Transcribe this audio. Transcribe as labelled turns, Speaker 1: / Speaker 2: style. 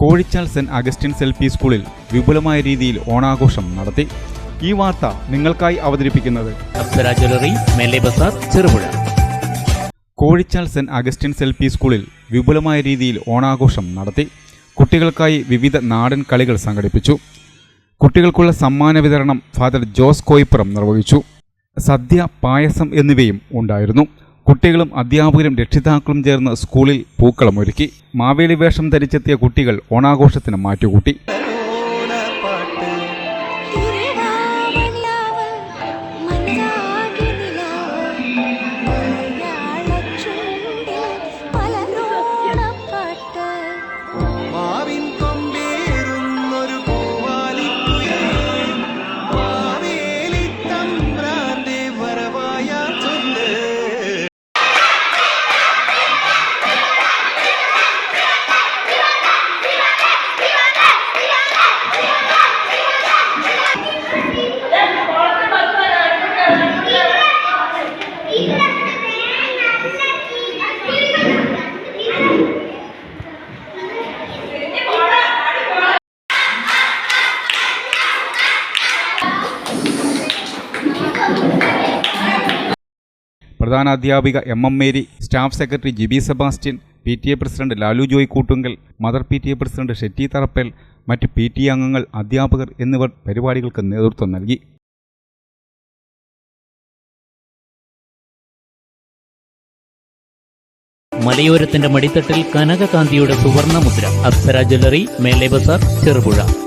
Speaker 1: Kozhichal Saint Augustine's L P സ്കൂളിൽ വിപുലമായ രീതിയിൽ ഓണാഘോഷം നടത്തി. ഈ വാർത്ത നിങ്ങൾക്കായി അവതരിപ്പിക്കുന്നത്
Speaker 2: Cherupuzha.
Speaker 1: Kozhichal Saint Augustine's L P സ്കൂളിൽ വിപുലമായ രീതിയിൽ ഓണാഘോഷം നടത്തി. കുട്ടികൾക്കായി വിവിധ നാടൻ കളികൾ സംഘടിപ്പിച്ചു. കുട്ടികൾക്കുള്ള സമ്മാന വിതരണം ഫാദർ ജോസ് കോയിപ്പുറം നിർവഹിച്ചു. സദ്യ പായസം എന്നിവയും ഉണ്ടായിരുന്നു. കുട്ടികളും അധ്യാപകരും രക്ഷിതാക്കളും ചേർന്ന് സ്കൂളിൽ പൂക്കളം ഒരുക്കി. മാവേലി വേഷം ധരിച്ചെത്തിയ കുട്ടികൾ ഓണാഘോഷത്തിന് മാറ്റുകൂട്ടി. പ്രധാന അധ്യാപിക M M Mary staff secretary Jibi Sebastian P T A president Lalu Joy Koottungal mother P T A president Shetty Tharappel മറ്റ് പി ടി എ അംഗങ്ങൾ അധ്യാപകർ എന്നിവർ പരിപാടികൾക്ക് നേതൃത്വം നൽകി.
Speaker 2: മലയോരത്തിന്റെ മടിത്തട്ടിൽ കനകകാന്തിയുടെ സുവർണ മുദ്ര അപ്സര ജ്വല്ലറി മേലെ ബസാർ ചെറുപുഴ.